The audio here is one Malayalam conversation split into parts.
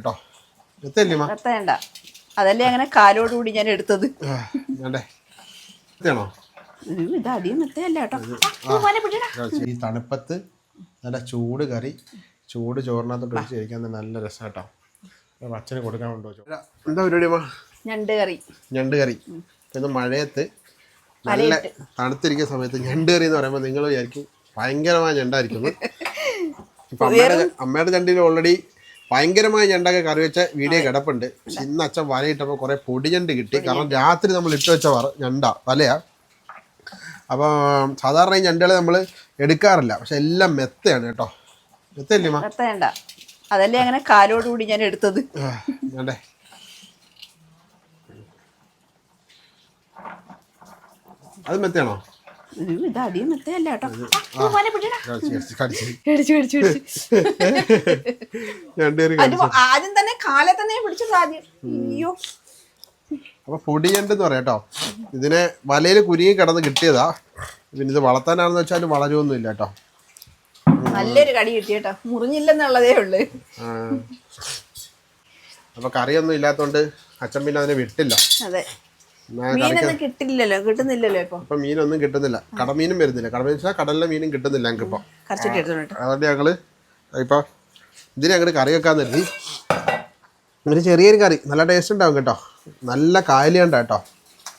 കേട്ടോ. അതല്ലേ അങ്ങനെ കാലോടുകൂടി ഞാൻ എടുത്തത്. ഇത് അധികം കേട്ടോ. ഈ തണുപ്പത്ത് നല്ല ചൂട് കറി ചൂട് ചോറിനകത്തോട്ട് ഒഴിച്ച് കഴിക്കാൻ നല്ല രസം കേട്ടോ. അച്ഛന് കൊടുക്കാൻ ഉണ്ടോ എന്താ പരിപാടി ഞണ്ട് കറി. ഞണ്ട് കറി. ഇന്ന് മഴയത്ത് നല്ല തണുത്തിരിക്കുന്ന സമയത്ത് ഞണ്ട് കറി എന്ന് പറയുമ്പോൾ നിങ്ങൾ വിചാരിക്കും ഭയങ്കരമായ ഞണ്ടായിരിക്കും. ഇപ്പൊ അമ്മയുടെ അമ്മയുടെ ഞണ്ടിൽ ഓൾറെഡി ഭയങ്കരമായ ഞണ്ടൊക്കെ കറി വെച്ച വീഡിയോ കിടപ്പുണ്ട്. പക്ഷെ ഇന്ന് അച്ഛൻ വലയിട്ടപ്പോൾ കുറെ പൊടിഞ്ഞണ്ട് കിട്ടി. കാരണം രാത്രി നമ്മൾ ഇട്ട് വെച്ച വറ ഞണ്ട വലയാ. അപ്പോൾ സാധാരണ ഈ ഞണ്ടുകൾ നമ്മൾ എടുക്കാറില്ല. പക്ഷെ എല്ലാം മെത്തയാണ് കേട്ടോ. മെത്തല്ലേ അതല്ലേ അങ്ങനെ കാലോടുകൂടി ഞാൻ എടുത്തത്. ഞണ്ടേ വേണ്ടേ? അത് മെത്തയാണോ? ഇത് അടിയും മെത്തയല്ല കേട്ടോ. ആദ്യം തന്നെ കാലെ തന്നെ പിടിച്ചത് ആദ്യം. അയ്യോ. അപ്പൊ പൊടിയണ്ടെന്ന് പറയാം കേട്ടോ. ഇതിനെ വലയിൽ കുരുങ്ങി കിടന്ന് കിട്ടിയതാ. പിന്നെ ഇത് വളർത്താനാണെന്ന് വെച്ചാൽ വളരുമൊന്നും ഇല്ല കേട്ടോ. നല്ലൊരു കടി കിട്ടി കേട്ടോ. മുറിഞ്ഞില്ലെന്നുള്ളതേ ഉള്ളു. അപ്പൊ കറിയൊന്നും ഇല്ലാത്തോണ്ട് അച്ഛൻ പിന്നെ അതിനെ വിട്ടില്ല. അതെ. മീനൊന്നും കിട്ടില്ലല്ലോ കിട്ടുന്നില്ലല്ലോ ഇപ്പൊ. ഇപ്പൊ മീനൊന്നും കിട്ടുന്നില്ല. കടമീനും വരുന്നില്ല. കടമീൻ വെച്ചാൽ കടലിലെ മീനും കിട്ടുന്നില്ല ഞങ്ങൾക്ക് ഇപ്പൊ അതുകൊണ്ട് ഞങ്ങൾ? ഇപ്പൊ ഇതിനെ അങ്ങോട്ട് കറി വെക്കാൻ കരുതി. ഒരു ചെറിയൊരു കറി. നല്ല ടേസ്റ്റ് ഉണ്ടാവും കേട്ടോ. നല്ല കായലുണ്ട് കേട്ടോ.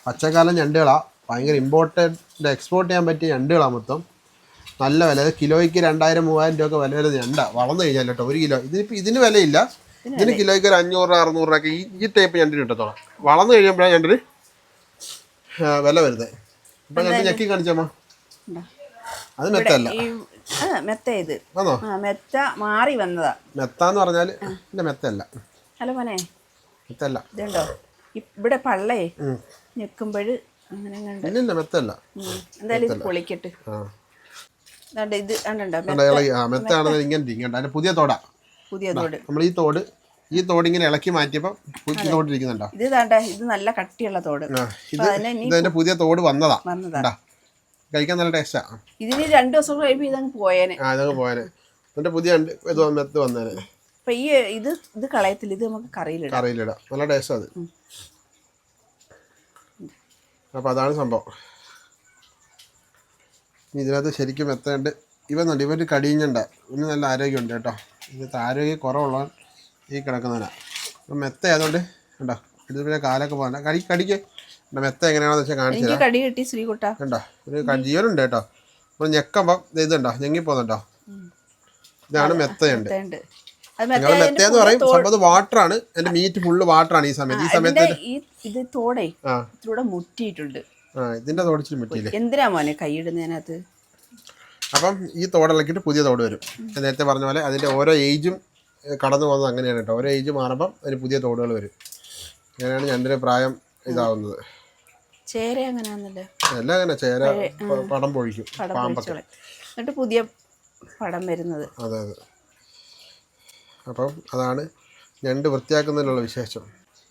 പച്ചക്കാലം ഞണ്ടുകളാ. ഭയങ്കര ഇമ്പോർട്ടന്റ് എക്സ്പോർട്ട് ചെയ്യാൻ പറ്റിയ ഞണ്ടുകളാ മൊത്തം. നല്ല വില. കിലോയ്ക്ക് രണ്ടായിരം മൂവായിരം രൂപ ഒക്കെ വില വരുന്ന ഞണ്ട. വളർന്നു കഴിഞ്ഞാൽ കേട്ടോ ഒരു കിലോ. ഇതിനിപ്പോൾ ഇതിന് വിലയില്ല. ഇതിന് കിലോയ്ക്ക് ഒരു അഞ്ഞൂറ് അറുന്നൂറ് രൂപ ഒക്കെ ഈ ഈ ടൈപ്പ് ഞണ്ടിന് കിട്ടത്തോളാം വളർന്നു കഴിയുമ്പോഴാണ് ഞണ്ടിന് വില വരുന്നത് അപ്പം ഞാൻ ഞെക്കി കാണിച്ചമ്മ. അത് മെത്തല്ല. മെത്ത ഇത്. ആണോ മെത്ത മാറി വന്നതാ. മെത്ത എന്ന് പറഞ്ഞാൽ മെത്ത മെത്തല്ല ഹലോ മോനെ. മെത്തല്ല ഇതുണ്ടോ? ഇവിടെ പള്ളേ. ഞെക്കുമ്പോഴ് അങ്ങനെ മെത്തല്ല എന്തായാലും ഇത് പൊളിക്കട്ട്. ഇത് കണ്ടോ? മെത്താണെന്ന് ഇങ്ങനെ ഇരിക്കണ്ട. പുതിയ തോടാ. പുതിയ തോട്. നമ്മൾ ഈ തോട് ഈ തോട് ഇങ്ങനെ ഇളക്കി മാറ്റിയപ്പോൾ പുതിയ തോട് ഇരിക്കുന്നുണ്ടോ ഇത് ദാണ്ട ഇത് നല്ല കട്ടിയുള്ള തോട്. ഇത് ഇതിന്റെ പുതിയ തോട് വന്നതാ. വന്നതാ. കഴിക്കാൻ നല്ല ടേസ്റ്റാ ഇതിന് രണ്ടു ദിവസം കഴിയുമ്പോൾ ഇതങ്ങ് പോയേനെ. ആ ഇതങ്ങ് പോയേനെ. ഇതിന്റെ പുതിയ ഇത് മെത്ത് വന്നേനെ. അപ്പൊ ഈ ഇത് ഇത് കളയത്തില്ല. ഇത് നമുക്ക് കറിയിലിടാം. കറിയിലിടാം. നല്ല ടേസ്റ്റ് അത്. അപ്പൊ അതാണ് സംഭവം. ഇതിനകത്ത് ശരിക്കും മെത്തയുണ്ട് ഇവ ഇവർ കടിഞ്ഞുണ്ട്. ഇവന് നല്ല ആരോഗ്യമുണ്ട് കേട്ടോ. ഇതിനകത്ത് ആരോഗ്യം കുറവുള്ളവൻ ഈ കിടക്കുന്നതിന് അപ്പം മെത്ത ആയതുകൊണ്ട് കണ്ടോ ഇത് പിന്നെ കാലൊക്കെ പോകണ്ട കടി കടിക്ക്. കണ്ടോ, മെത്ത എങ്ങനെയാണെന്ന് വെച്ചാൽ കാണിച്ചു കടി കിട്ടി ശ്രീകുട്ട. കണ്ടോ ഒരു ജീവനുണ്ട് കേട്ടോ. അപ്പം ഞെക്കുമ്പം ദേ ഇതുണ്ടോ ഞെങ്ങി പോകുന്നുണ്ടോ ഇതാണ് മെത്തയുണ്ട്. ഞങ്ങൾ മെത്ത എന്ന് പറയും സംഭവം വാട്ടറാണ്. എന്റെ മീറ്റ് ഫുള്ള് വാട്ടറാണ് ഈ സമയത്ത്. ഈ സമയത്ത് ഇത് തോടേ ഇതിലൂടെ മുറ്റിയിട്ടുണ്ട്. ആ ഇതിന്റെ തോടിച്ചിട്ട് പറ്റിയില്ലേ എന്തിനാ മോനെ കൈയിടുന്നതിനകത്ത്? അപ്പം ഈ തോടിളക്കിയിട്ട് പുതിയ തോട് വരും. നേരത്തെ പറഞ്ഞ പോലെ അതിന്റെ ഓരോ ഏജും കടന്നു പോകുന്നത് അങ്ങനെയാണ് കേട്ടോ. ഓരോ ഏജ് മാറുമ്പം അതിന് പുതിയ തോടുകൾ വരും. അങ്ങനെയാണ് ഞണ്ടിന്റെ പ്രായം ഇതാവുന്നത്. ചേര എല്ലാം അങ്ങനെ ചേര പടം പൊഴിക്കും പാമ്പൊക്കെ. എന്നിട്ട് പുതിയ പടം വരുന്നത്. അതെ അതെ. അപ്പം അതാണ് ഞണ്ട് വൃത്തിയാക്കുന്നതിനുള്ള വിശേഷം.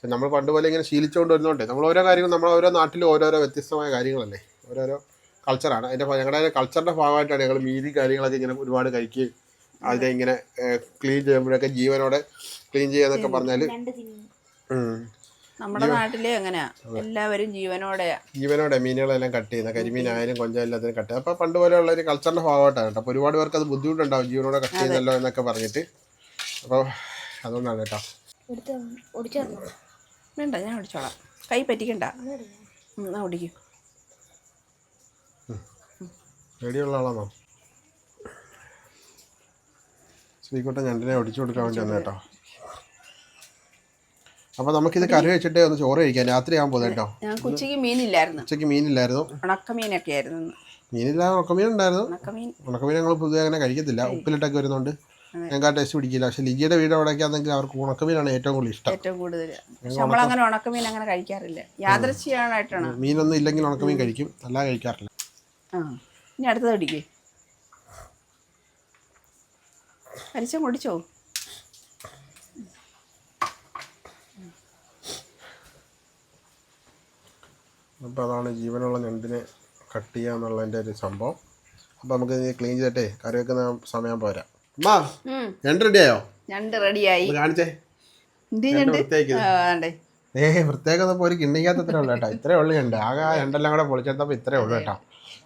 നമ്മൾ പണ്ട് പോലെ ഇങ്ങനെ ശീലിച്ചുകൊണ്ട് വരുന്നോണ്ടേ നമ്മൾ ഓരോ കാര്യങ്ങളും നമ്മൾ ഓരോ നാട്ടിലും ഓരോരോ വ്യത്യസ്തമായ കാര്യങ്ങളല്ലേ? ഓരോരോ കൾച്ചറാണ് അതിന്റെ ഞങ്ങളുടെ കൾച്ചറിന്റെ ഭാഗമായിട്ടാണ് ഞങ്ങൾ മീതി കാര്യങ്ങളൊക്കെ ഇങ്ങനെ ഒരുപാട് കഴിക്കുകയും അതിനെ ഇങ്ങനെ ക്ലീൻ ചെയ്യുമ്പോഴൊക്കെ ജീവനോടെ ക്ലീൻ ചെയ്യാന്നൊക്കെ പറഞ്ഞാൽ നമ്മുടെ നാട്ടിലെ അങ്ങനെയാ. എല്ലാവരും ജീവനോടെയാ. ജീവനോടെ മീനുകളെല്ലാം കട്ട് ചെയ്യുന്ന കരിമീനായാലും കൊഞ്ചായാലും എല്ലാത്തിനും കട്ട് ചെയ്യുന്നത് അപ്പോൾ പണ്ട് പോലെയുള്ള ഒരു കൾച്ചറിന്റെ ഭാഗമായിട്ടാണ് കേട്ടോ. അപ്പോൾ ഒരുപാട് പേർക്ക് അത് ബുദ്ധിമുട്ടുണ്ടാവും ജീവനോടെ കട്ട് ചെയ്യുന്നല്ലോ എന്നൊക്കെ പറഞ്ഞിട്ട്. അപ്പോൾ അതുകൊണ്ടാണ് കേട്ടോ. വേണ്ട ഞാൻ ഓടിച്ചോളാം കൈ പറ്റിക്കണ്ട. എന്നാ ഓടിക്കും റെഡിയുള്ള ആളാണോ? ശ്രീകുട്ടൻ ഞണ്ടിനെ ഒടിച്ചു കൊടുക്കാൻ വേണ്ടി വന്നു കേട്ടോ. അപ്പൊ നമുക്കിത് കറി വെച്ചിട്ട് ഒന്ന് ചോറ് കഴിക്കാം. രാത്രി ആകാൻ പോകുന്നത് കേട്ടോ. ഉച്ചയ്ക്ക് മീനില്ലായിരുന്നു. ഉച്ചയ്ക്ക് മീനില്ലായിരുന്നു. ഉണക്കമീനൊക്കെ ആയിരുന്നു. മീനില്ലാതെ ഉണക്കമീൻ ഉണ്ടായിരുന്നു. ഉണക്കമീൻ. ഞങ്ങൾ പൊതുവെ അങ്ങനെ കഴിക്കത്തില്ല. ഉപ്പിലിട്ടൊക്കെ വരുന്നുണ്ട്. ഞങ്ങൾക്ക് ആ ടേസ്റ്റ് പിടിക്കില്ല. പക്ഷെ ലിജിയുടെ വീട് അവിടെ ആണെങ്കിൽ അവർക്ക് ഉണക്കമീനാണ് ഏറ്റവും കൂടുതൽ ഇഷ്ടം. ഏറ്റവും കൂടുതൽ. നമ്മൾ അങ്ങനെ ഉണക്കമീൻ അങ്ങനെ കഴിക്കാറില്ല. യാദൃശ്യമായിട്ടാണ് മീനൊന്നും ഇല്ലെങ്കിൽ ഉണക്കമീൻ കഴിക്കും. അല്ലാതെ കഴിക്കാറില്ല. ആ. ഇനി അടുത്തത് അടിക്കേ. അരിച്ചം കുടിച്ചോ അപ്പോൾ അതാണ് ജീവനുള്ള ഞണ്ടിനെ കട്ട് ചെയ്യുക എന്നുള്ളതിന്റെ ഒരു സംഭവം. അപ്പോൾ നമുക്ക് ക്ലീൻ ചെയ്തിട്ടേ കറി വെക്കുന്ന സമയം പോരാ അമ്മാ ഞണ്ട് റെഡിയായോ ഞണ്ട് റെഡിയായി കാണിച്ചേ. ഏ വൃത്തിയാക്കുന്ന ഒരു കിണ്ണിക്കാത്ത ഇത്രേ ഉള്ളൂ കേട്ടോ. ഇത്രേ ഉള്ളു ഞണ്ട്. ആകെ ആ രണ്ടെല്ലാം കൂടെ പൊളിച്ചെടുത്തപ്പോൾ ഇത്രേ ഉള്ളൂ കേട്ടോ.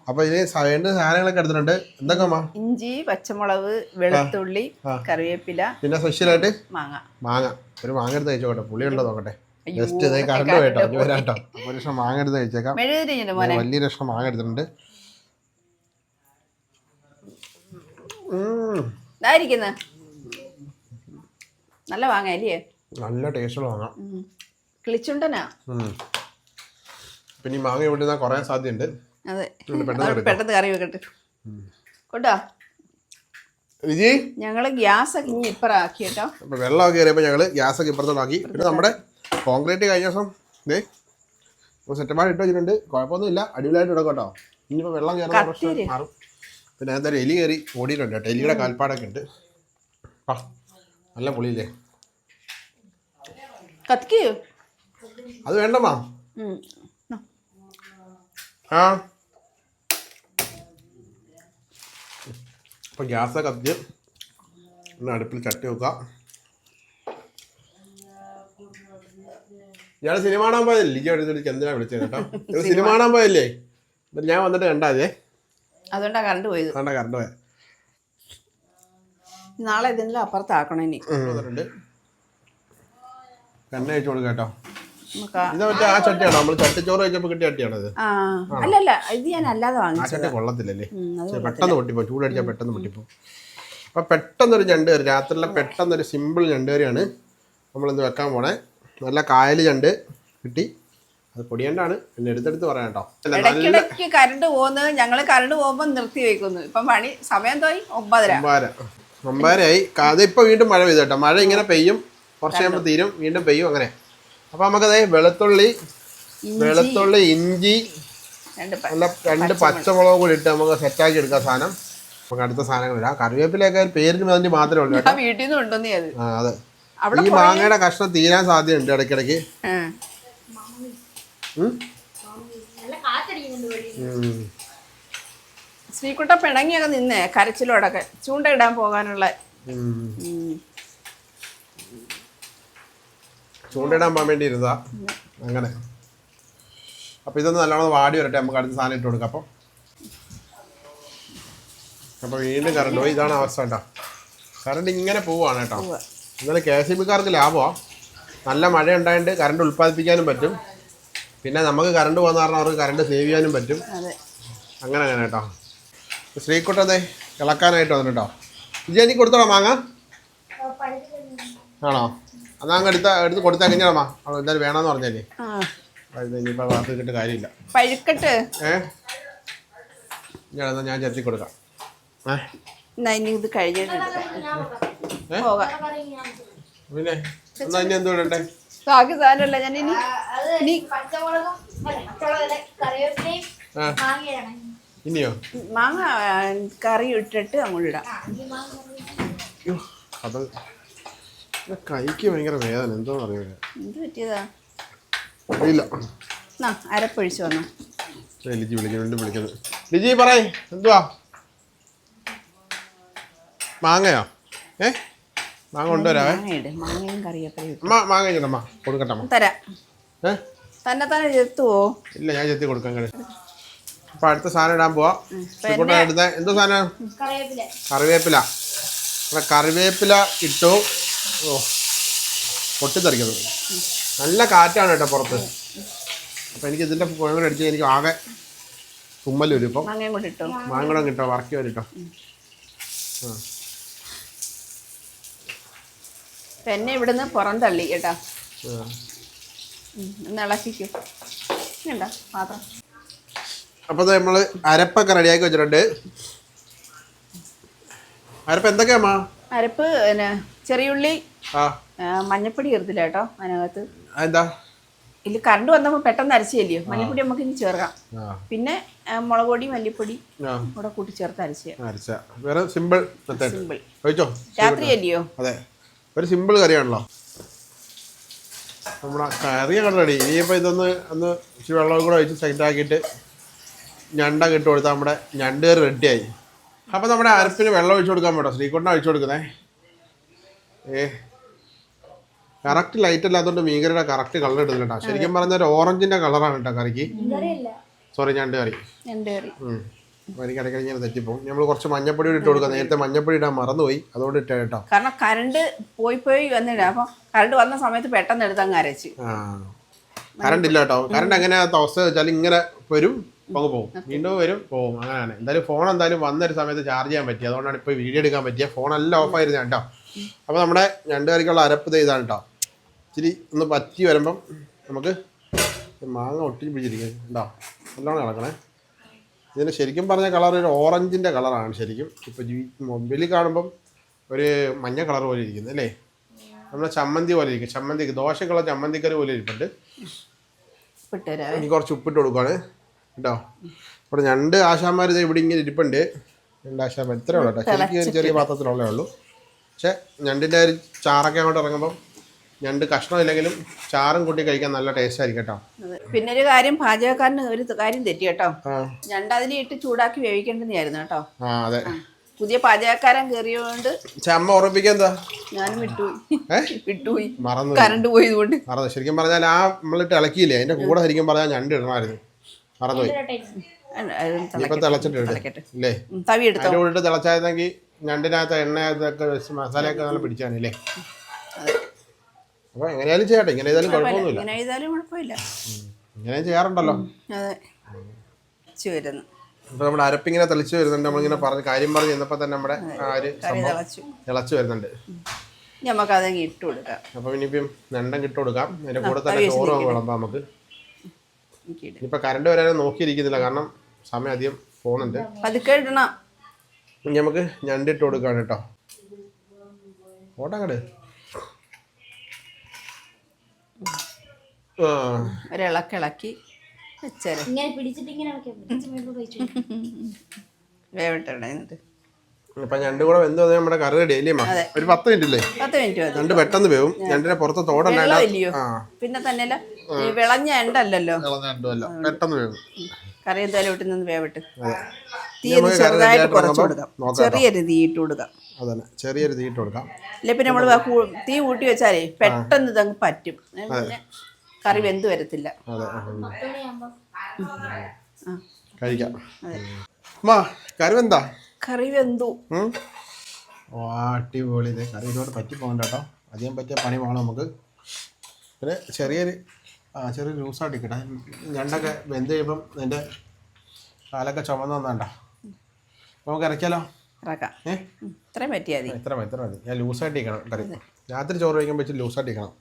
അപ്പോൾ ഇതിന് വേണ്ട സാധനങ്ങളൊക്കെ എടുത്തിട്ടുണ്ട്. എന്തൊക്കെ അമ്മ? ഇഞ്ചി പച്ചമുളക് വെളുത്തുള്ളി കറിവേപ്പില പിന്നെ സ്പെഷ്യലായിട്ട് മാങ്ങ. മാങ്ങ. ഒരു മാങ്ങ എടുത്ത് കഴിച്ചോട്ടെ. പുളി ഉണ്ടോ നോക്കട്ടെ. ജസ്റ്റ് ഇതേ കറണ്ട് പോയിട്ടോ ഇനി വരാട്ടോ അപ്പോൾ ഒരു ലക്ഷം മാങ്ങ എടുത്ത് കഴിച്ചേക്കാം. വലിയ ലക്ഷം മാങ്ങ എടുത്തിട്ടുണ്ട്. നല്ല മാങ്ങ അല്ലേ? നല്ല ടേസ്റ്റുള്ള മാങ്ങ. കിളിച്ചുണ്ടനാ? പിന്നെ ഈ മാങ്ങ ഇവിടെ കുറേ സാധ്യതയുണ്ട്. അതെ. പെട്ടെന്ന് കറി വെക്കട്ടെ. കൊണ്ടോ? വിജി? ഞങ്ങൾ ഗ്യാസ് ഒക്കെ ഇനി ഇപ്പറാക്കി കേട്ടോ വെള്ളമൊക്കെ കയറിയപ്പോൾ ഞങ്ങൾ ഗ്യാസൊക്കെ ഇപ്പുറത്തോടാക്കി പിന്നെ നമ്മുടെ കോൺക്രീറ്റ് കഴിഞ്ഞ ദിവസം ഇതേ ഇപ്പോൾ സെറ്റപ്പാട് ഇട്ട് വെച്ചിട്ടുണ്ട്. കുഴപ്പമൊന്നുമില്ല. അടിപൊളിയായിട്ട് ഇടക്കും കേട്ടോ. ഇനിയിപ്പോൾ വെള്ളം കയറുന്ന പ്രശ്നം. മാറും. പിന്നെ എന്തായാലും എലി കയറി ഓടിയിട്ടുണ്ട് കേട്ടോ. എലിയുടെ കാൽപ്പാടൊക്കെ ഉണ്ട്. ആ നല്ല പുളിയില്ലേ? കത്തിക്കോ. അത് വേണ്ടമ്മാ. ഉം. ആ. അപ്പോൾ ഗ്യാസ് കത്തിച്ച് പിന്നെ അടുപ്പിൽ ചട്ടി വെക്കുക. ഞാൻ സിനിമ കാണാൻ പോയതല്ലേ? ലിജി അടുത്ത് എന്തിനാ വിളിച്ചത് കേട്ടോ. സിനിമ കാണാൻ പോയല്ലേ ഞാൻ വന്നിട്ട് കണ്ടാതേ. അതുകൊണ്ടാ കറണ്ട് പോയത്. അതുകൊണ്ടാ കറണ്ട് പോയത്. നാളെ ഇതിനെല്ലാം അപ്പുറത്താക്കണം ഇനി. കണ്ണ് കഴിച്ചോളൂ കൊടുക്കാം കേട്ടോ. ഇത് ആ ചട്ടിയാണോ? നമ്മൾ ചട്ടിച്ചോറ് കിട്ടിയ ആ. അല്ലല്ല ഇത് ഞാൻ അല്ലാതെ ആ വാങ്ങിച്ചു ചട്ടി കൊള്ളത്തില്ലല്ലേ? പെട്ടെന്ന് പൊട്ടിപ്പോ ചൂടടിച്ചാൽ പെട്ടെന്ന് പൊട്ടിപ്പോ അപ്പൊ പെട്ടെന്നൊരു ഞണ്ട് കറി രാത്രിയിലെ പെട്ടെന്നൊരു സിമ്പിൾ ഞണ്ട് കറിയാണ് നമ്മളിന്ന് വെക്കാൻ പോണേ? നല്ല കായൽ ഞണ്ട് കിട്ടി. അത് പൊടിയണ്ടാണ്. പിന്നെ എടുത്തെടുത്ത് പറയാം കേട്ടോ. അല്ല, നല്ല ഇടയ്ക്കിടയ്ക്ക് കറണ്ട് പോകുന്നത് ഞങ്ങൾ കറണ്ട് പോകുമ്പോൾ നിർത്തി വെക്കുന്നു. ഇപ്പം പണി സമയം തോയി ഒമ്പതര. ഒമ്പതര. ഒമ്പതരയായി. അതിപ്പോ വീണ്ടും മഴ പെയ്തു കേട്ടോ. മഴ ഇങ്ങനെ പെയ്യും. കുറച്ച് കഴിയുമ്പോൾ തീരും. വീണ്ടും പെയ്യും. അങ്ങനെ. അപ്പൊ നമുക്കത് വെളുത്തുള്ളി വെളുത്തുള്ളി ഇഞ്ചി രണ്ട് നല്ല രണ്ട് പച്ചമുളക്. കൂടി ഇട്ട് നമുക്ക് സെറ്റാക്കി എടുക്കാം സാധനം. നമുക്ക് അടുത്ത സാധനങ്ങൾ ഇടാം. കറിവേപ്പിലൊക്കെ പേരിന് വേണ്ടി മാത്രമേ ഉള്ളൂ വീട്ടിൽ നിന്ന് കൊണ്ടുവന്നേ അത്. ആ അതെ. ഈ മാങ്ങയുടെ കഷ്ണം തീരാൻ സാധ്യതയുണ്ട് ഇടയ്ക്കിടയ്ക്ക്. ശ്രീകുട്ട പിണങ്ങിയൊക്കെ നിന്നേ കരച്ചിലോടൊക്കെ. ചൂണ്ടയിടാൻ പോകാനുള്ള ഉം. ഉം. ചൂണ്ടയിടാൻ പോകാൻ വേണ്ടി ഇരുന്നതാ അങ്ങനെ. അപ്പൊ ഇതൊന്ന് നല്ലോണം വാടി വരട്ടെ നമുക്ക് അടുത്ത സാധനം ഇട്ട് കൊടുക്കാം. അപ്പം അപ്പൊ വീണ്ടും കറണ്ട് പോയി ഇതാണ് അവസ്ഥ കേട്ടോ. കറണ്ട് ഇങ്ങനെ പോവാണ് കേട്ടോ. ഇന്നലെ കെ സി ബിക്കാർക്ക് ലാഭമാണ് നല്ല മഴ ഉണ്ടായിട്ട് കറണ്ട് ഉൽപ്പാദിപ്പിക്കാനും പറ്റും. പിന്നെ നമുക്ക് കറണ്ട് പോകുന്ന കാരണം അവർക്ക് കറണ്ട് സേവ് ചെയ്യാനും പറ്റും. അതെ. അങ്ങനെ അങ്ങനെ കേട്ടോ. ശ്രീകുട്ടത്തെ ഇളക്കാനായിട്ട് വന്നിട്ടോ വിജയ നീ കൊടുത്തോളാം മാങ്ങ. ആണോ? അങ്ങ് എടുത്ത എടുത്ത് കൊടുത്താ കഴിഞ്ഞാളാ അവൾ എന്തായാലും വേണമെന്ന് പറഞ്ഞല്ലേ? അത് ഇനിയിപ്പോൾ വാർത്ത കിട്ടിയിട്ട് കാര്യമില്ല. പഴുക്കട്ട്. ഏ? ഞാൻ ഞാൻ ചെത്തി കൊടുക്കാം. ഏ? ഇനി ഇത് കഴിഞ്ഞിട്ട് പിന്നെ? എന്നാ ഇനി എന്ത് വിടണ്ടേ ബാക്കി സാധനമല്ല ഞാൻ ഇനി അത് ആ. ഇനിയോ? മാങ്ങ കറി ഇട്ടിട്ട് അങ്ങോട്ട് ഇടാം. അത് കൈക്ക് ഭയങ്കര വേദന. എന്തോ അറിയില്ല എന്ത് പറ്റിയതാ? ഇല്ല എന്നാ അരപ്പൊഴിച്ച് വന്നു. ലിജി വിളിക്കുന്നുണ്ട് വിളിക്കുന്നത് ലിജി പറയ് എന്തുവാ? മാങ്ങയോ? ഏ? മാങ്ങ കൊണ്ടുവരാവേ. മാങ്ങയും കറിയപ്പഴയും ഇട്ട്. അമ്മ മാങ്ങ ചേട്ടമ്മ കൊടുക്കട്ടെ അമ്മ തരാം. ഏ? തന്നെ തന്നെ ചെത്തുവോ? ഇല്ല ഞാൻ ചെത്തി കൊടുക്കാം കഴിയും അപ്പൊ അടുത്ത സാധനം ഇടാൻ പോവാ. എടുത്ത എന്തോ സാധനം? കറിവേപ്പില. കറിവേപ്പില. കറിവേപ്പില ഇട്ടു. ഓ പൊട്ടിത്തെറിക്കുന്നത് നല്ല കാറ്റാണ് കേട്ടോ പുറത്ത്. അപ്പം എനിക്ക് ഇതിന്റെ പുഴങ്ങൾ അടിച്ച് എനിക്ക് ആകെ തുമ്മൽ വരും ഇപ്പം. മാങ്ങളും കിട്ടോ വറക്കി വരും കേട്ടോ. ആ. അപ്പൊ എന്നെ ഇവിടുന്ന് പുറം തള്ളി കേട്ടാ. ഇളക്കിക്കോ. പാത്രം അപ്പോൾ നമ്മൾ അരപ്പൊക്കെ റെഡിയാക്കി വെച്ചിട്ടുണ്ട്. അരപ്പ് എന്തൊക്കെയാമ്മ അരപ്പ് പിന്നെ ചെറിയുള്ളി ആ. മഞ്ഞപ്പൊടി ചേർത്തില്ല കേട്ടോ അതിനകത്ത്. എന്താ ഇതിൽ കറണ്ട് വന്നപ്പോൾ പെട്ടെന്ന് അരച്ചില്ലയോ മഞ്ഞപ്പൊടി നമുക്ക് ഇനി ചേർക്കാം. ആ. പിന്നെ ആ, മുളക് പൊടി മല്ലിപ്പൊടി ആ. കൂടെ കൂട്ടി ചേർത്ത് അരച്ച്. അരച്ച. വേറെ സിമ്പിൾ മെത്തേഡ്. സിമ്പിൾ. കഴിച്ചോ? രാത്രി അല്ലയോ? അതെ. ഒരു സിമ്പിൾ കറിയാണല്ലോ. നമ്മുടെ കറി റെഡി ഇനിയിപ്പോൾ ഇതൊന്ന് ഒന്ന് ഇച്ചിരി വെള്ളവും കൂടെ ഒഴിച്ച് സെറ്റ് ആക്കിയിട്ട് ഞണ്ടൊക്കെ ഇട്ട് കൊടുത്താൽ നമ്മുടെ ഞണ്ട് കറി റെഡിയായി അപ്പോൾ നമ്മുടെ അരപ്പിന് വെള്ളം ഒഴിച്ചു കൊടുക്കാൻ പറ്റോ ശ്രീകുട്ടനെ ഒഴിച്ചു കൊടുക്കുന്നേ. ഏ കറക്റ്റ് ലൈറ്റ് അല്ലാത്തതുകൊണ്ട് മീൻകറിയുടെ കറക്റ്റ് കളർ ഇടുന്നില്ല കേട്ടോ ശരിക്കും പറഞ്ഞ ഒരു ഓറഞ്ചിന്റെ കളറാണ് കേട്ടോ കറിക്ക്. സോറി ഞണ്ട് കറി. എനിക്ക് ഇടയ്ക്ക് ഇങ്ങനെ തെറ്റിപ്പോകും നമ്മൾ കുറച്ച് മഞ്ഞപ്പൊടി ഇട്ട് കൊടുക്കാം. നേരത്തെ മഞ്ഞപ്പൊടി ഇടാൻ മറന്നുപോയി. അതുകൊണ്ട് ഇട്ടേ കേട്ടോ. കാരണം കറണ്ട് പോയി പോയി വന്നിട്ട് അപ്പൊ കറണ്ട് വന്ന സമയത്ത് പെട്ടെന്ന് എടുത്താൽ ആ. കറണ്ട് ഇല്ല കേട്ടോ. കറണ്ട് എങ്ങനെ തോസ് വെച്ചാൽ ഇങ്ങനെ വരും. അങ്ങ് പോകും വീണ്ടും വരും. പോകും അങ്ങനെയാണ്. എന്തായാലും ഫോൺ എന്തായാലും വന്നൊരു സമയത്ത് ചാർജ് ചെയ്യാൻ പറ്റി. അതുകൊണ്ടാണ് ഇപ്പോൾ വീഡിയോ എടുക്കാൻ പറ്റിയ. ഫോണെല്ലാം ഓഫ് ആയിരുന്നു കേട്ടോ അപ്പോൾ നമ്മുടെ രണ്ട് കറിക്കുള്ള അരപ്പ് ചെയ്താണ് ഇതാണ് കേട്ടോ ഇച്ചിരി ഒന്ന് പറ്റി വരുമ്പം നമുക്ക് മാങ്ങ ഒട്ടി പിടിച്ചിരിക്കും. കേട്ടോ നല്ലോണം കിടക്കണേ. ഇതിന് ശരിക്കും പറഞ്ഞ കളർ ഒരു ഓറഞ്ചിന്റെ കളറാണ് ശരിക്കും. ഇപ്പോൾ ജീ മൊബൈലിൽ കാണുമ്പം ഒരു മഞ്ഞ കളർ പോലെ ഇരിക്കുന്നത് അല്ലേ? നമ്മുടെ ചമ്മന്തി പോലെ ഇരിക്കും. ചമ്മന്തി ദോശക്കുള്ള ചമ്മന്തിക്കറി പോലെ ഇരിപ്പുണ്ട്. എനിക്ക് കുറച്ച് ഉപ്പിട്ട് കൊടുക്കുകയാണ് കേട്ടോ. ഇവിടെ രണ്ട് ആശാന്മാർ ഇത് ഇവിടെ ഇങ്ങനെ ഇരിപ്പുണ്ട്. രണ്ട് ആശാന്മാർ ഇത്രേ ഉള്ളൂ കേട്ടോ. ശരിക്കും ഒരു ചെറിയ പാത്രത്തിലുള്ളേ ഉള്ളൂ. പക്ഷേ ഞണ്ടിന്റെ ഒരു ചാറൊക്കെ അങ്ങോട്ട് ഇറങ്ങുമ്പം ഞണ്ട് കഷ്ണം ഇല്ലെങ്കിലും ചാറും കൂട്ടി കഴിക്കാൻ നല്ല ടേസ്റ്റ് ആയിരിക്കും കേട്ടോ. പിന്നെ ഒരു കാര്യം പാചകക്കാരന് ഒരു കാര്യം തെറ്റി കേട്ടോ. ഞണ്ട് അതിലിട്ട് ചൂടാക്കി വേവിക്കേണ്ടതായിരുന്നു കേട്ടോ. ആ അതെ. പുതിയ പാചകക്കാരൻ കേറിയതുകൊണ്ട് ചമ്മ അമ്മ എന്താ ഞാനും വിട്ടുപോയി? വിട്ടുപോയി. മറന്നു. കറണ്ട് പോയതുകൊണ്ട്. മറന്നു. ശരിക്കും പറഞ്ഞാൽ ആ നമ്മളിട്ട് ഇളക്കിയില്ലേ? അതിന്റെ കൂടെ ശരിക്കും പറഞ്ഞാൽ ഞണ്ട് ഇടണമായിരുന്നു. മറന്നുപോയി. ഇപ്പം തിളച്ചിട്ടുണ്ട്. ഇല്ലേ? തവി എടുത്തോ? അതിന്റെ കൂടെ തിളച്ചായിരുന്നെങ്കിൽ ഞണ്ടിനകത്ത് എണ്ണയൊക്കെ വെച്ച് മസാലയൊക്കെ നല്ല പിടിച്ചാണല്ലേ അപ്പൊ എങ്ങനെയാലും ചെയ്യട്ടെ. ഇങ്ങനെ ചെയ്താലും കുഴപ്പമൊന്നുമില്ല. ഇങ്ങനെ ചെയ്താലും കുഴപ്പമില്ല. ഇങ്ങനെ ചെയ്യാറുണ്ടല്ലോ. അതെ. വരുന്നു. അപ്പൊ നമ്മുടെ അരപ്പിങ്ങനെ തെളിച്ച് വരുന്നുണ്ട്. നമ്മളിങ്ങനെ പറഞ്ഞ് കാര്യം പറഞ്ഞ് ചെന്നപ്പോ തന്നെ നമ്മുടെ ആ ഒരു സംഭവം തിളച്ചു. വരുന്നുണ്ട്. ഇനി നമുക്ക് അതങ്ങ് ഇട്ട് കൊടുക്കാം. അപ്പൊ ഇനിയിപ്പം ഞണ്ടം കിട്ട് കൊടുക്കാം. അതിന്റെ കൂടെ തന്നെ ചോറ് വിളമ്പാം നമുക്ക്. ഇനിയിപ്പോ കറണ്ട് വരാനും നോക്കിയിരിക്കുന്നില്ല. കാരണം സമയം അധികം ഫോണുണ്ട് പതുക്കെ ഇടണം. നമുക്ക് ഞണ്ടിട്ട് കൊടുക്കാണ് കേട്ടോ. ഓട്ടങ്ങട് ഒരിളക്കിളക്കി എന്നിട്ട്? ഇപ്പൊ ഞണ്ട് കൂടെ വെന്ത് വന്നാൽ നമ്മുടെ കറി റെഡി അല്ലേ ഒരു പത്ത് മിനിറ്റ് അല്ലേ പത്ത് മിനിറ്റ് ഞണ്ട് പെട്ടെന്ന് വേവും. ഞണ്ടിന്റെ പുറത്ത് തോടല്ല. പിന്നെ തന്നെയല്ല വിളഞ്ഞ എണ്ടല്ലോ പെട്ടെന്ന് വേവും. കറി എന്തായാലും ഇട്ട് നിന്ന് വേവിട്ട്. തീ ഒന്ന് ചെറുതായിട്ട് കുറച്ച് കൊടുക്കാം. ചെറിയൊരു തീ ഇട്ട് കൊടുക്കാം. അതന്നെ. ചെറിയൊരു ഇട്ട് കൊടുക്കാം. ഇല്ല പിന്നെ നമ്മൾ തീ കൂട്ടി വെച്ചാലേ പെട്ടെന്ന് ഇതങ്ങ് പറ്റും. പിന്നെ കറി വെന്ത് വരത്തില്ല. കഴിക്കാം. അമ്മ കറി വെന്താ? കറി വെന്തു. അടിപൊളി കറി ഇതോടെ പറ്റി പോകണ്ട കേട്ടോ. അധികം പറ്റിയ പണി വേണം നമുക്ക്. പിന്നെ ചെറിയൊരു ആ ചെറിയ ലൂസായിട്ട് കിട്ടാം ഞണ്ടൊക്കെ വെന്ത് കഴിയുമ്പം നിന്റെ കാലൊക്കെ ചുമന്ന് വന്നാണ്ട. നമുക്ക് ഇറക്കിയാലോ? ഇറക്കാം. ഏ? ഉം, ഇത്രയും പറ്റിയാൽ മതി. ഇത്ര മതി ഇത്ര മതി. ഞാൻ ലൂസായിട്ട് ഇരിക്കണം കറി രാത്രി ചോറ് കഴിക്കുമ്പോൾ വെച്ച് ലൂസായിട്ട് ഇരിക്കണം.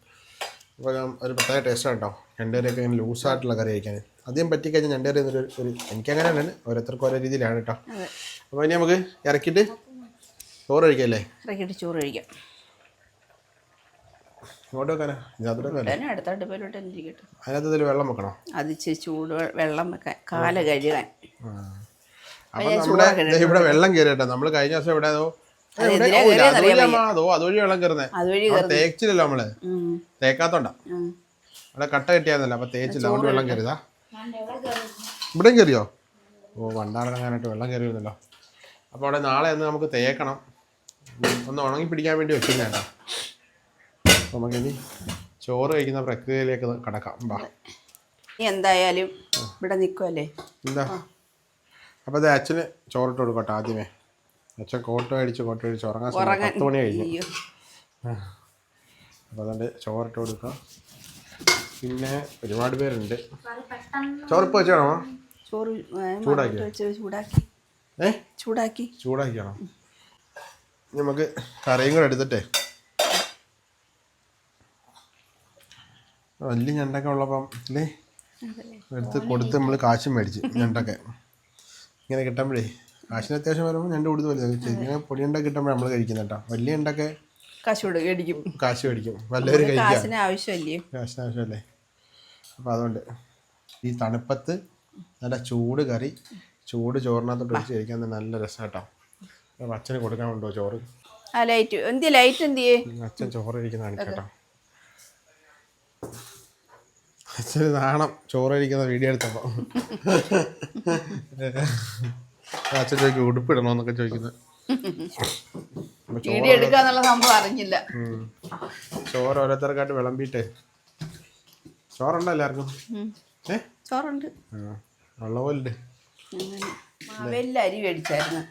അപ്പോൾ ഞാൻ ഒരു പ്രത്യേക ടേസ്റ്റ് കേട്ടോ രണ്ടുപേരൊക്കെ ഇങ്ങനെ ലൂസായിട്ടുള്ള കറി കഴിക്കാൻ. അധികം പറ്റിക്കഴിഞ്ഞാൽ രണ്ടുപേരും ഒരു ഒരു എനിക്കങ്ങനെയാണ് ഓരോരുത്തർക്കും ഓരോ രീതിയിലാണ് കേട്ടോ അപ്പോൾ ഇനി നമുക്ക് ഇറക്കിയിട്ട് ചോറ് കഴിക്കല്ലേ ഇറക്കിയിട്ട് ചോറ് കഴിക്കാം. ഇങ്ങോട്ട് വെക്കാനാ ഇതിനകത്തോട്ട് വെക്കാനേ ഉടനെ അടുത്ത അടുപ്പിലോട്ട് തന്നെ ഇരിക്കട്ടെ അതിനകത്ത് ഇതിൽ വെള്ളം വെക്കണോ? അത് ഇച്ചിരി ചൂട് വെ- വെള്ളം വെക്കാൻ കാല കഴുകാൻ. അപ്പം നമ്മുടെ ദേ ഇവിടെ വെള്ളം കയറിട്ടെ നമ്മൾ കഴിഞ്ഞ ദിവസം ഇവിടെ അതോ അതോ അതുവഴി വെള്ളം കയറുന്നേ അതുവഴി അവിടെ തേച്ചില്ലല്ലോ നമ്മൾ. ഉം, തേക്കാത്തോണ്ടാ. ഉം. അവിടെ കട്ട കെട്ടിയാന്നല്ലോ അപ്പൊ തേച്ചില്ല. അതുകൊണ്ട് വെള്ളം കയറിയതാ ഇവിടെയും കയറിയോ ഓ വണ്ടാറങ്ങാനായിട്ട് വെള്ളം കയറിയിരുന്നല്ലോ അപ്പോൾ അവിടെ നാളെ ഒന്ന് നമുക്ക് തേക്കണം. ഉം, ഒന്ന് ഉണങ്ങി പിടിക്കാൻ വേണ്ടി അപ്പോൾ നമുക്കിനി ചോറ് കഴിക്കുന്ന പ്രക്രിയയിലേക്ക് കടക്കാം. വാ. നീ എന്തായാലും ഇവിടെ നിൽക്കുമല്ലേ എന്താ? അപ്പോൾ അത് അച്ഛന് ചോറിട്ട് കൊടുക്കട്ടെ ആദ്യമേ. അച്ഛൻ കോട്ട് അടിച്ച് കോട്ട് മേടിച്ച് ഉറങ്ങാൻ സമയം പത്ത് മണി കഴിഞ്ഞു. അപ്പൊ അപ്പോൾ അതുകൊണ്ട് ചോറിട്ട് കൊടുക്കാം പിന്നെ ഒരുപാട് പേരുണ്ട്. ചോറിപ്പ് വെച്ചാണോ? ചോറ് ചൂടാക്കി? ചൂടാക്കി. ഏ? ചൂടാക്കി. ചൂടാക്കിയാണോ? നമുക്ക് കറിയും കൂടെ എടുത്തിട്ടേ. വലിയ ഞണ്ടൊക്കെ ഉള്ളപ്പം അല്ലേ എടുത്ത് കൊടുത്ത് നമ്മൾ കാശും മേടിച്ച് ഞണ്ടൊക്കെ. ഇങ്ങനെ കിട്ടുമ്പോഴേ കാശിന് അത്യാവശ്യം വരുമ്പോൾ ഞണ്ട് കൊടുത്ത് വലുത് ഇങ്ങനെ പൊടിയുണ്ടൊക്കെ കിട്ടുമ്പോൾ നമ്മൾ കഴിക്കുന്നത് കേട്ടോ. വലിയ ഉണ്ടൊക്കെ മേടിക്കും. കാശ് മേടിക്കും. വല്ലവരും കഴിക്കാം. കാശിന് ആവശ്യമല്ലേ? കാശിന് ആവശ്യമല്ലേ അപ്പോൾ അതുകൊണ്ട് ഈ തണുപ്പത്ത് നല്ല ചൂട് കറി ചൂട് ചോറിനകത്തോട്ട് ഒഴിച്ച് കഴിക്കാൻ നല്ല രസം കേട്ടോ അപ്പോൾ അച്ഛന് കൊടുക്കാൻ ഉണ്ടോ ചോറ്? ആ ലൈറ്റ് എന്തിയ? ലൈറ്റ് എന്തിയേ? അച്ഛൻ ചോറ് കഴിക്കുന്നതാണ് കാണിക്കട്ടോ അച്ഛന് നാണം ചോറഴിക്കുന്ന വീഡിയോ എടുത്തപ്പോൾ അച്ഛൻ ചോദിക്കും ഉടുപ്പിടണോന്നൊക്കെ ചോദിക്കുന്നത് അപ്പൊ വീഡിയോ എടുക്കാന്നുള്ള സംഭവം അറിഞ്ഞില്ല. ചോറ് ഓരോരുത്തർക്കായിട്ട് വിളമ്പിയിട്ട്. ചോറുണ്ടോ എല്ലാവർക്കും. ഏ? ചോറുണ്ട്. അങ്ങനെ. മാവേലിൽ അരി മേടിച്ചായിരുന്നു.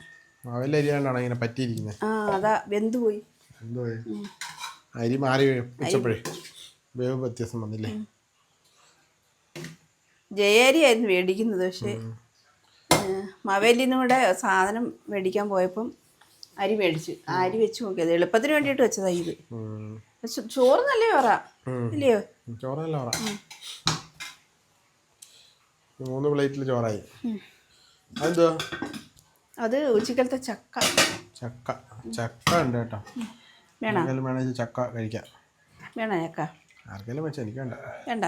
ഇങ്ങനെ പറ്റിയിരിക്കുന്നത് ആ അതാ വെന്ത് പോയി. എന്തോ അരി മാറി വെച്ചപ്പോഴേ. വേവ് വ്യത്യാസം വന്നില്ലേ? ജയേരിയായിരുന്നു മേടിക്കുന്നത്. പക്ഷേ മവേലിന്നും കൂടെ സാധനം മേടിക്കാൻ പോയപ്പം അരി മേടിച്ചു. അരി വെച്ച് നോക്കിയത്. എളുപ്പത്തിന് വേണ്ടിയിട്ട് വെച്ചതാ ഇത്. ചോറ് നല്ല പറ ഇല്ലയോ? പറ മൂന്ന് പ്ലേറ്റിൽ ചോറായി. അത് ഉച്ചക്കലത്തെ ചക്ക. ചക്ക. ചക്ക ഉണ്ട് കേട്ടോ. വേണോ? വേണമെങ്കിൽ ചക്ക കഴിക്കാം. വേണോ ചക്ക? ആർക്കെങ്കിലും വെച്ചാൽ എനിക്ക് വേണ്ട. വേണ്ട.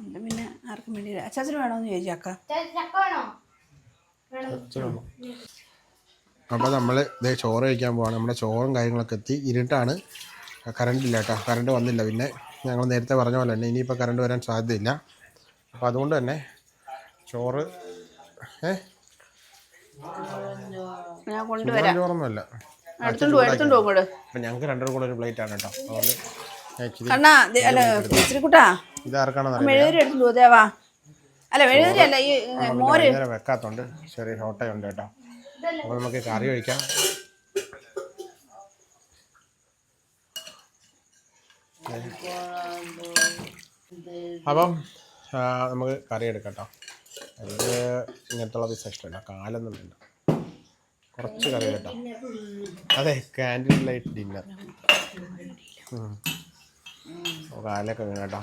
ഉണ്ട്. പിന്നെ ആർക്കും വേണ്ടി അച്ചാച്ചന് വേണോന്ന് ചോദിച്ചു വേണോ? അപ്പോൾ നമ്മൾ ഇതേ ചോറ് കഴിക്കാൻ പോവാണ്. നമ്മുടെ ചോറും കാര്യങ്ങളൊക്കെ എത്തി. ഇരുട്ടാണ്. കറണ്ട് ഇല്ല കേട്ടോ. കറണ്ട് വന്നില്ല. പിന്നെ ഞങ്ങൾ നേരത്തെ പറഞ്ഞ പോലെ തന്നെ ഇനിയിപ്പോൾ കറണ്ട് വരാൻ സാധ്യതയില്ല. അപ്പോൾ അതുകൊണ്ട് തന്നെ ചോറ് ഏ? ഞാൻ കൊണ്ടുവരാം. ചോറൊന്നുമല്ല അപ്പം ഞങ്ങൾക്ക് രണ്ടര കൂടെ ഒരു പ്ലേറ്റ് ആണ് കേട്ടോ. അതുകൊണ്ട് ഇച്ചിരി കൂട്ടാ മെഴുകുതിരി എടുത്തോണ്ട് പോ ദേവാ അല്ല മെഴുകുതിരി അല്ല ഈ മോര്. വെക്കാത്തോണ്ട്. ചെറിയ ഹോട്ടയുണ്ട് കേട്ടോ. അപ്പോൾ നമുക്ക് കറി കഴിക്കാം അപ്പം നമുക്ക് കറി എടുക്കാം കേട്ടോ. എനിക്ക് ഇങ്ങനത്തുള്ള പീസ ഇഷ്ടമല്ല കാലൊന്നും വേണ്ട. കുറച്ച് കറി കേട്ടോ. അതെ കാൻഡിൽ ലൈറ്റ് ഡിന്നർ കാലൊക്കെ വേണം കേട്ടോ.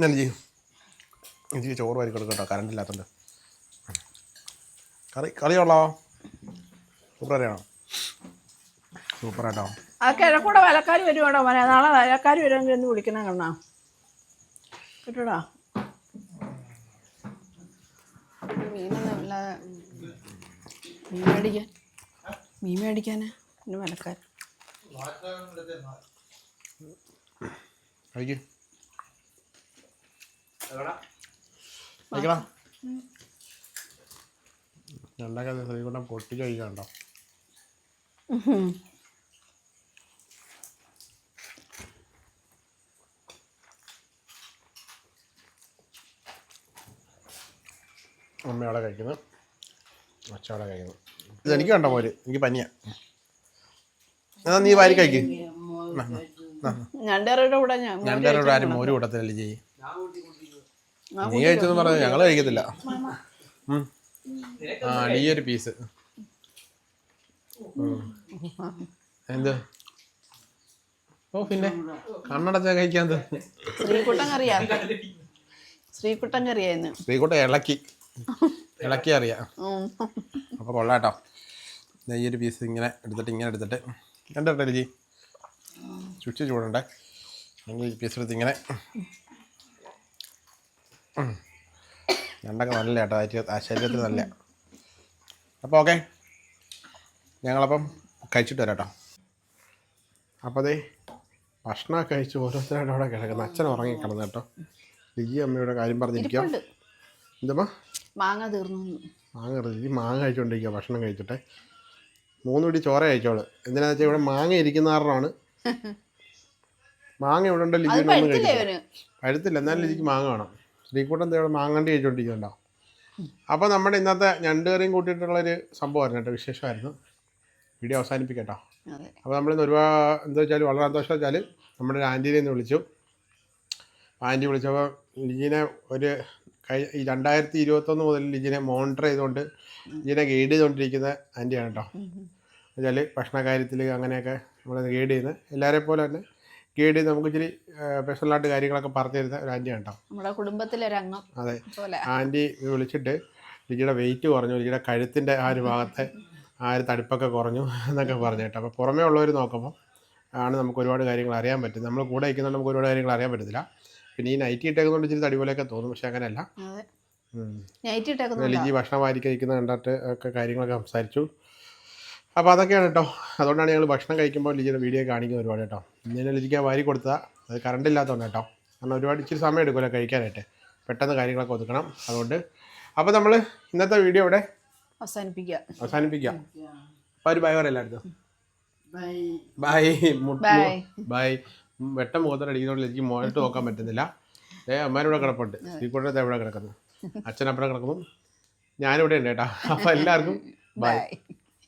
ഞാൻ ചെയ്യും എനിക്ക് ചോറ് വാരി കൊടുക്കും കേട്ടോ കറണ്ട് ഇല്ലാത്തതുകൊണ്ട് കറി കറിയുള്ളോ സൂപ്പർ കറിയാണോ സൂപ്പർ ആട്ടോ. ആ കിഴക്കൂടെ വലക്കാർ വരുവാണോ മോനെ? നാളെ വലക്കാർ വരുമെങ്കിൽ ഒന്ന് വിളിക്കണം കണ്ണാ. കിട്ടൂടാ മീനൊന്നും മീൻ മേടിക്കാൻ മീൻ മേടിക്കാനാ? പിന്നെ വലക്കാർ കഴിക്ക്. കഴിക്കണം രണ്ടാമത്തെ ശ്രീകുട്ടം പൊട്ടിച്ച് കഴിക്കണ്ടോ അമ്മ അവിടെ കഴിക്കുന്നു. അവിടെ കഴിക്കുന്നു. ഇത് എനിക്ക് വേണ്ട പോര് എനിക്ക് പനിയാ. എന്നാ നീ വാരി കഴിക്ക് ഞണ്ടേരുടെ കൂടെ ഞാൻ രണ്ടുപേരോട് ആരും മോര് കൂട്ടത്തില്ല ചെയ്യും നീ കഴിച്ചെന്ന് പറഞ്ഞു ഞങ്ങൾ കഴിക്കത്തില്ല. ആ ഈ ഒരു പീസ് എന്ത് ഓ പിന്നെ കണ്ണടച്ച കഴിക്കാൻ ശ്രീകുട്ടൻ കറിയാ ശ്രീകുട്ടൻ കറിയായിരുന്നു ശ്രീകുട്ടൻ ഇളക്കി ഇളക്കി അറിയാം അപ്പൊ കൊള്ളാട്ടോ ഈ പീസ് ഇങ്ങനെ എടുത്തിട്ട് ഇങ്ങനെ എടുത്തിട്ട് കണ്ടോ ലിജി സ്വിച്ച് ചൂടണ്ടേ? നിങ്ങൾ ഈ പീസ് എടുത്ത് ഇങ്ങനെ. ഞണ്ടൊക്കെ രണ്ടൊക്കെ നല്ല കേട്ടോ ശരീരത്തിൽ നല്ല. അപ്പോൾ ഓക്കെ ഞങ്ങളപ്പം കഴിച്ചിട്ട് വരാം കേട്ടോ. അപ്പോൾ അതേ ഭക്ഷണമൊക്കെ കഴിച്ച് ഓരോരുത്തരായിട്ട് അവിടെ കിടക്കുന്നത് അച്ഛൻ ഉറങ്ങി കിടന്നു കേട്ടോ. ലിജി അമ്മയുടെ കാര്യം പറഞ്ഞിരിക്കാം എന്തുമാ എന്താ മാങ്ങ തീർന്നു. മാങ്ങ തീർന്നു. മാങ്ങ കഴിച്ചുകൊണ്ടിരിക്കുക ഭക്ഷണം കഴിച്ചിട്ട്. മൂന്ന് പിടി ചോര കഴിച്ചോൾ എന്തിനാന്ന് വെച്ചാൽ ഇവിടെ മാങ്ങ ഇരിക്കുന്ന കാരണമാണ്. മാങ്ങ ഇവിടെ ഉണ്ടോ ലിജി ഒന്നും പഴുത്തില്ലേ കഴിക്കില്ല അവന് പഴുത്തില്ല എന്നാലും ലിജിക്ക് മാങ്ങ വേണം. ശ്രീകൂട്ടം എന്താ ഇവിടെ മാങ്ങണ്ടി കഴിച്ചോണ്ടിരിക്കുന്നുണ്ടോ അപ്പോൾ നമ്മുടെ ഇന്നത്തെ ഞണ്ട് കറിയും കൂട്ടിയിട്ടുള്ളൊരു സംഭവമായിരുന്നു കേട്ടോ വിശേഷമായിരുന്നു. വീഡിയോ അവസാനിപ്പിക്കട്ടോ. അപ്പോൾ നമ്മളിന്ന് ഒരുപാട് എന്താ വെച്ചാൽ വളരെ സന്തോഷം വെച്ചാൽ നമ്മുടെ ഒരു ആന്റീനെ ഒന്ന് വിളിച്ചു. ആന്റി വിളിച്ചപ്പോൾ ലിജിനെ ഒരു ഈ രണ്ടായിരത്തി ഇരുപത്തൊന്ന് മുതൽ ലിജിനെ മോണിറ്റർ ചെയ്തുകൊണ്ട് ലിജിനെ ഗൈഡ് ചെയ്തുകൊണ്ടിരിക്കുന്ന ആന്റിയാണ് കേട്ടോ. എന്നുവെച്ചാൽ ഭക്ഷണ കാര്യത്തിൽ അങ്ങനെയൊക്കെ നമ്മൾ ഗൈഡ് ചെയ്യുന്ന എല്ലാവരെ പോലെ തന്നെ ഗൈഡ് ചെയ്ത് നമുക്ക് ഇച്ചിരി പേഴ്സണലായിട്ട് കാര്യങ്ങളൊക്കെ പറഞ്ഞു തരുന്ന ഒരു ആന്റി ഉണ്ടാവും നമ്മുടെ കുടുംബത്തിലെ ഒരു അംഗം അതെ. ആന്റി വിളിച്ചിട്ട് ലിജിയുടെ വെയിറ്റ് കുറഞ്ഞു. ലിജിയുടെ കഴുത്തിന്റെ ആ ഒരു ഭാഗത്തെ ആ ഒരു തടിപ്പൊക്കെ കുറഞ്ഞു എന്നൊക്കെ പറഞ്ഞു കേട്ടോ. അപ്പോൾ പുറമേ ഉള്ളവർ നോക്കുമ്പോൾ ആണ് നമുക്ക് ഒരുപാട് കാര്യങ്ങൾ അറിയാൻ പറ്റും നമ്മൾ കൂടെ ഇരിക്കുന്നതുകൊണ്ട് നമുക്ക് ഒരുപാട് കാര്യങ്ങൾ അറിയാൻ പറ്റത്തില്ല. പിന്നെ ഈ നൈറ്റ് ഇട്ടേക്കുന്നതുകൊണ്ട് ഇച്ചിരി തടി പോലെയൊക്കെ തോന്നും. പക്ഷെ അങ്ങനെയല്ല. ലിജി ഭക്ഷണം വാരി കഴിക്കുന്ന കണ്ടിട്ട് ഒക്കെ കാര്യങ്ങളൊക്കെ സംസാരിച്ചു. അപ്പോൾ അതൊക്കെയാണ് കേട്ടോ അതുകൊണ്ടാണ് ഞങ്ങൾ ഭക്ഷണം കഴിക്കുമ്പോൾ ലിജിയുടെ വീഡിയോ കാണിക്കുന്നത് ഒരുപാട് കേട്ടോ ഇന്നലെ ലിജിക്ക് വാരി കൊടുത്തതാ. അത് കറണ്ട് ഇല്ലാത്തതുകൊണ്ട് കേട്ടോ കാരണം ഒരുപാട് ഇച്ചിരി സമയം എടുക്കുമല്ലോ കഴിക്കാനായിട്ട്. പെട്ടെന്ന് കാര്യങ്ങളൊക്കെ ഒതുക്കണം. അതുകൊണ്ട് അപ്പോൾ നമ്മൾ ഇന്നത്തെ വീഡിയോ ഇവിടെ അവസാനിപ്പിക്കുക അവസാനിപ്പിക്കാം. അപ്പോൾ ഒരു ബൈ പറയാം എല്ലാവർക്കും ബൈ. ബൈ വെട്ട മുഖത്തോടെ അടിക്കുന്നതുകൊണ്ട് എനിക്ക് മുഖത്ത് നോക്കാൻ പറ്റുന്നില്ല. ഏ അമ്മേനൂടെ കിടപ്പുണ്ട്. ശ്രീകോട്ടത്തെ എവിടെ കിടക്കുന്നു. അച്ഛനപ്പുറം കിടക്കുന്നു. ഞാനിവിടെ ഉണ്ട് കേട്ടോ. അപ്പോൾ എല്ലാവർക്കും ബൈ